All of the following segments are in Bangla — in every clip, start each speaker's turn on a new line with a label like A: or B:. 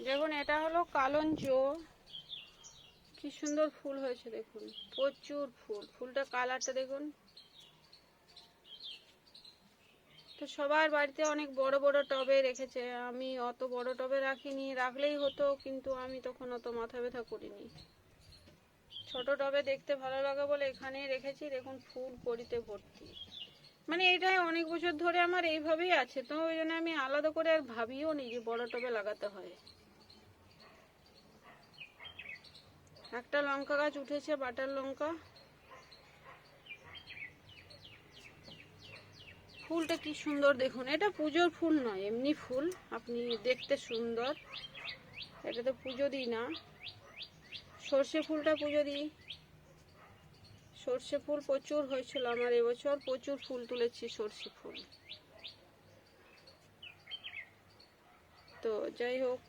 A: দেখুন, এটা হলো কালঞ্চ কি সুন্দর ফুল হয়েছে, দেখুন। প্রচুর ফুল। ফুলটা কালারটা দেখুন। তো সবার বাড়িতে অনেক বড় বড় টবে রেখেছে। আমি অত বড় টবে রাখিনি, রাখলেই হতো, কিন্তু আমি তখন অত মাথা ব্যথা করিনি। ছোট টবে দেখতে ভালো লাগে বলে এখানেই রেখেছি। দেখুন, ফুল করিতে ভর্তি। মানে এটা অনেক বছর ধরে আমার এইভাবেই আছে। তো ওই জন্য আমি আলাদা করে আর ভাবিও নি যে বড় টবে লাগাতে হয়। একটা লঙ্কা গাছ উঠেছে, বাটার লঙ্কা। ফুলটা কি সুন্দর দেখুন, এটা পুজোর ফুল নয়, এমনি ফুল, আপনি দেখতে সুন্দর। এটা তো পুজো দিই না। সর্ষে ফুলটা পুজো দিই। সর্ষে ফুল প্রচুর হয়েছিল আমার এবছর, প্রচুর ফুল তুলেছি সর্ষে ফুল। তো যাই হোক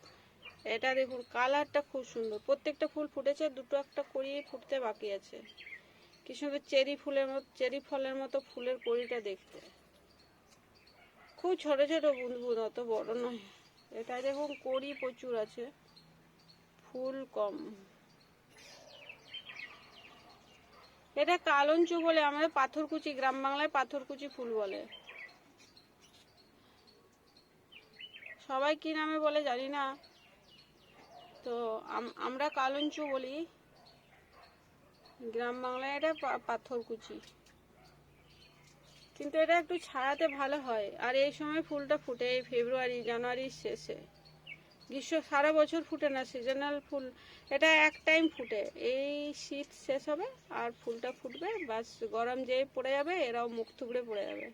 A: এটা দেখুন, কালারটা খুব সুন্দর। প্রত্যেকটা ফুল ফুটেছে, দুটো একটা করিয়ে ফুটতে বাকি আছে। কি সুন্দর চেরি ফুলের মতো, চেরি ফলের মতো ফুলের কড়িটা দেখতে। খুব ছোট ছোট বুনবুন, অত বড় নয়। এটা দেখুন, কড়ি প্রচুর আছে। ফুল কম। এটা কালঞ্চ বলে আমাদের পাথরকুচি, গ্রাম বাংলায় পাথরকুচি ফুল বলে। সবাই কি নামে বলে জানি না। তো আম- আমরা কালঞ্চু বলি। গ্রাম বাংলায় এটা পাথরকুচি। কিন্তু এটা একটু ছায়াতে ভালো হয়। আর এই সময় ফুলটা ফুটে, এই ফেব্রুয়ারি, জানুয়ারির শেষে। গ্রীষ্ম সারা বছর ফুটে না সিজনাল ফুল। এটা এক টাইম ফুটে। এই শীত শেষ হবে আর ফুলটা ফুটবে, বাস গরম যেয়ে পড়ে যাবে, এরাও মুখ থুবড়ে পড়ে যাবে।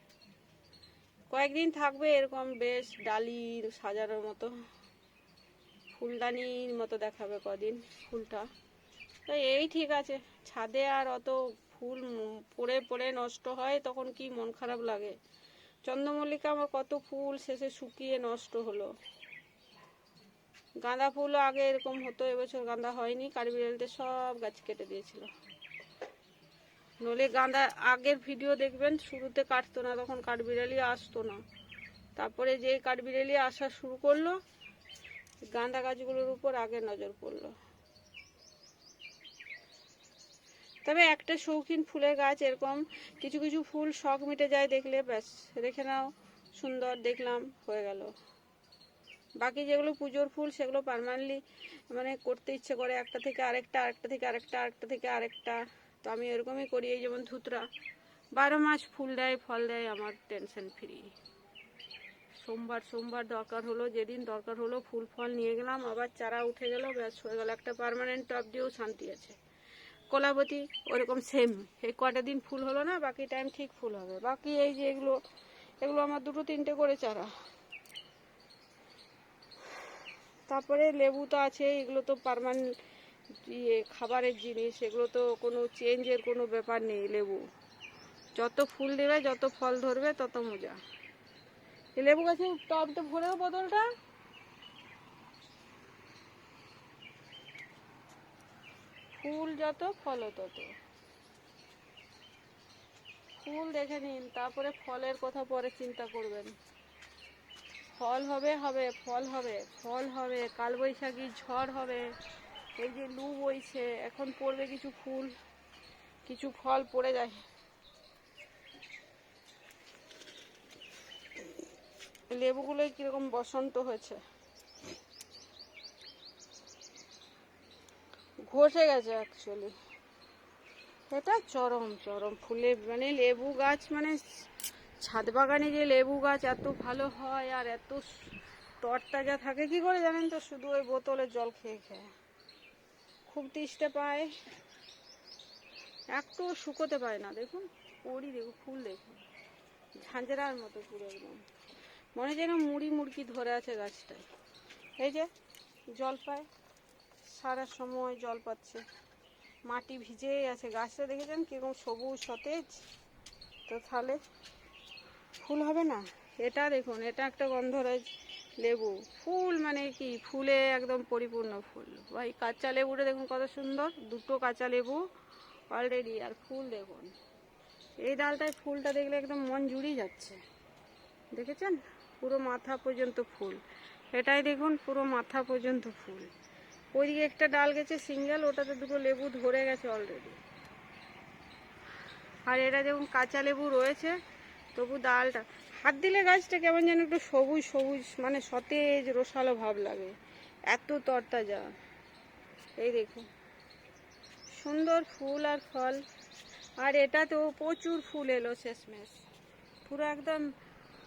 A: কয়েকদিন থাকবে এরকম বেশ ডালির সাজানোর মতো। ফুলদানির মতো দেখাবে কদিন ফুলটা। তো এই ঠিক আছে, ছাদে আর অত ফুল পড়ে পড়ে নষ্ট হয়, তখন কি মন খারাপ লাগে? চন্দ্রমল্লিকা আমার কত ফুল শেষে শুকিয়ে নষ্ট হলো। গাঁদা ফুলও আগে এরকম হতো, এবছর গাঁদা হয়নি, কাঠবিড়ালিতে সব গাছ কেটে দিয়েছিল। নলে গাঁদা আগের ভিডিও দেখবেন, শুরুতে কাটতো না, তখন কাঠবিড়ালি আসতো না। তারপরে যেই কাঠবিড়ালি আসা শুরু করল গাঁদা গাছগুলোর উপর আগে নজর পড়ল। তবে একটা শৌখিন ফুলের গাছ এরকম কিছু কিছু ফুল শখ মিটে যায় দেখলে, ব্যাস রেখে নাও, সুন্দর দেখলাম, হয়ে গেল। বাকি যেগুলো পুজোর ফুল সেগুলো পারমানেন্টলি মানে করতে ইচ্ছে করে, একটা থেকে আরেকটা আরেকটা থেকে আরেকটা আরেকটা থেকে আরেকটা। তো আমি এরকমই করি, এই যেমন ধুতরা। বারো মাস ফুল দেয়, ফল দেয়, আমার টেনশন ফ্রি সোমবার সোমবার দরকার হলো, যেদিন দরকার হলো ফুল ফল নিয়ে গেলাম, আবার চারা উঠে গেল, ব্যাস হয়ে গেল একটা পারমানেন্ট টপ দিয়েও শান্তি আছে। কলাবতী ওরকম সেম এই কটা দিন ফুল হলো না, বাকি টাইম ঠিক ফুল হবে। বাকি এই যে এগুলো এগুলো আমার দুটো তিনটে করে চারা। তারপরে লেবু তো আছে, এগুলো তো পারমানেন্ট ইয়ে খাবারের জিনিস, এগুলো তো কোনো চেঞ্জের কোনো ব্যাপার নেই লেবু। যত ফুল দেবে, যত ফল ধরবে, তত মজা। লেবু গাছে টবটা ভরেও বোতলটা। ফুল যত, ফলও তত। ফুল দেখে নিন, তারপরে ফলের কথা পরে চিন্তা করবেন। ফল হবে হবে, ফল হবে ফল হবে, কালবৈশাখী ঝড় হবে, এই যে লু বইছে, এখন পড়বে কিছু ফুল, কিছু ফল পড়ে যায়। লেবুগুলোই কীরকম বসন্ত হয়েছে? ঘষে গেছে অ্যাকচুয়ালি এটা চরম চরম। ফুলে মানে লেবু গাছ মানে ছাদ বাগানে যে লেবু গাছ এত ভালো হয় আর এত তরতাজা থাকে, কি করে জানেন তো? শুধু ওই বোতলে জল খেয়ে খেয়ে। খুব তিষ্ঠে পায়। একটু শুকোতে পায় না, দেখুন। পরি দেখুন, ফুল দেখুন। ঝাঁঝরার মতো পুরো একদম। মনে হয় যেন মুড়ি মুড়কি ধরে আছে গাছটায়। এই যে, জল পায়। সারা সময় জল পাচ্ছে। মাটি ভিজেই আছে। গাছটা দেখেছেন কীরকম সবুজ, সতেজ? তো তাহলে ফুল হবে না? এটা দেখুন, এটা একটা গন্ধরাজ লেবু। ফুল মানে কি? ফুলে একদম পরিপূর্ণ ফুল। ভাই, কাঁচা লেবুটা দেখুন কত সুন্দর। দুটো কাঁচা লেবু অলরেডি আর ফুল দেখুন। এই ডালটায় ফুলটা দেখলে একদম মন জুড়িয়ে যাচ্ছে। দেখেছেন? পুরো মাথা পর্যন্ত ফুল। এটাই দেখুন, পুরো মাথা পর্যন্ত ফুল। ওইদিকে একটা ডাল গেছে সিঙ্গেল, ওটাতে দুটো লেবু ধরে গেছে অলরেডি আর এটা দেখুন, কাঁচা লেবু রয়েছে, তবু ডালটা হাত দিলে গাছটা কেমন যেন একটু সবুজ সবুজ মানে সতেজ, রসালো ভাব লাগে। এত তরতাজা। এই দেখুন, সুন্দর ফুল আর ফল। আর এটাতেও প্রচুর ফুল এলো শেষমেশ। পুরো একদম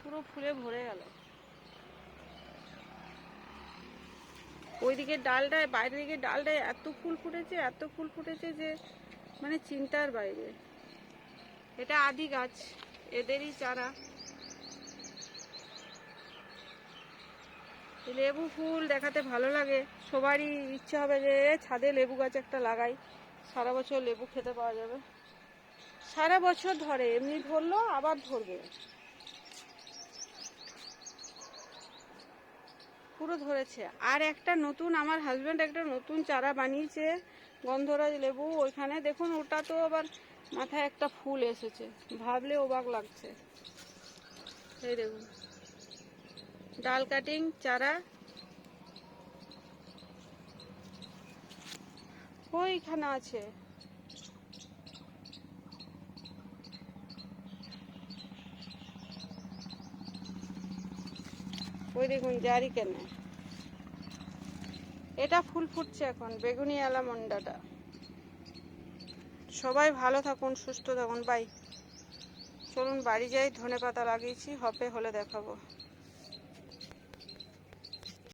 A: পুরো ফুলে ভরে গেল। ওইদিকে ডালটায় বাইরের দিকে ডালটায় এত ফুল ফুটেছে, এত ফুল ফুটেছে যে মানে চিন্তার বাইরে। এটা আদি গাছ, এদেরই চারা। লেবু ফুল দেখাতে ভালো লাগে। সবারই ইচ্ছা হবে যে ছাদে লেবু গাছ একটা লাগাই। সারা বছর লেবু খেতে পাওয়া যাবে। সারা বছর ধরে, এমনি ধরলো, আবার ধরবে। পুরো ধরেছে। আর একটা নতুন, আমার হাজব্যান্ড একটা নতুন চারা বানিয়েছে, গন্ধরাজ লেবু, ওইখানে দেখুন, ওটা তো আবার মাথায় একটা ফুল এসেছে। ভাবলে অবাক লাগছে। এই দেখুন। ডাল কাটিং, চারা। ওইখানে আছে। ওই দেখুন, জারি কেনে? এটা ফুল ফুটছে এখন, বেগুনি অ্যালামন্ডাটা সবাই ভালো থাকুন, সুস্থ থাকুন বাই চলুন, বাড়ি যাই ধনে পাতা লাগিয়েছি হপে হলে দেখাবো।